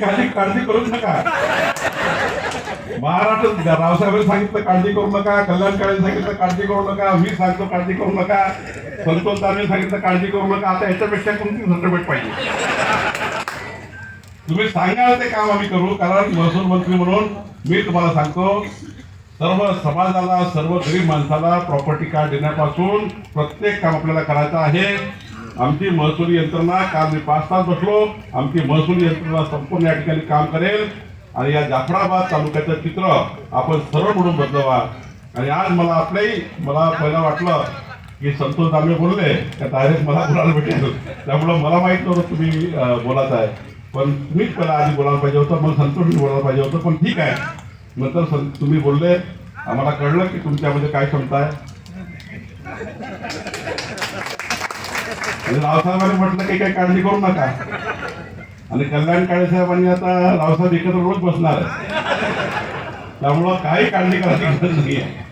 तुम्ही काळजी काळजी करूच नका. महाराष्ट्र रावसाहेबांनी सांगितलं काळजी करू नका. कल्याणकाळी सांगितलं काळजी करू नका. मी सांगतो काळजी करू नका. संतोष दानवे सांगितलं काळजी करू नका. आता याच्यापेक्षा कोणती सर्टिफिकेट पाहिजे? तुम्ही सांगाल ते काम आम्ही करू कारण महसूल मंत्री म्हणून मी तुम्हाला सांगतो सर्व समाजाला सर्व गरीब माणसाला प्रॉपर्टी कार्ड देण्यापासून प्रत्येक काम आपल्याला करायचं आहे. आमची महसूल यंत्रणा काल मी पाच तास बसलो. आमची महसूल यंत्रणा संपूर्ण या ठिकाणी काम करेल. आणि या जाफराबाद तालुक्याचं चित्र आपण सरळ म्हणून बदलवा. आणि आज मला आपलंही मला पहिला वाटलं की संतोष दामे बोलले त्या डायरेक्ट मला बोलायला भेटेल. त्यामुळं मला माहीत नव्हतं तुम्ही बोलायचं आहे. पण तुम्हीच पहिला आधी बोलायला पाहिजे होतं मग संतोषनी बोलायला पाहिजे होतं. पण ठीक आहे. नंतर सं- तुम्ही बोलले. आम्हाला कळलं की तुमच्यामध्ये काय क्षमता आहे. रावसाहेबांनी म्हटलं की काही काळजी करू नका. आणि कल्याण काळे साहेबांनी आता रावसाहेब एकत्र रोज बसणार आहे त्यामुळं काही काळजी करायची गरज नाही आहे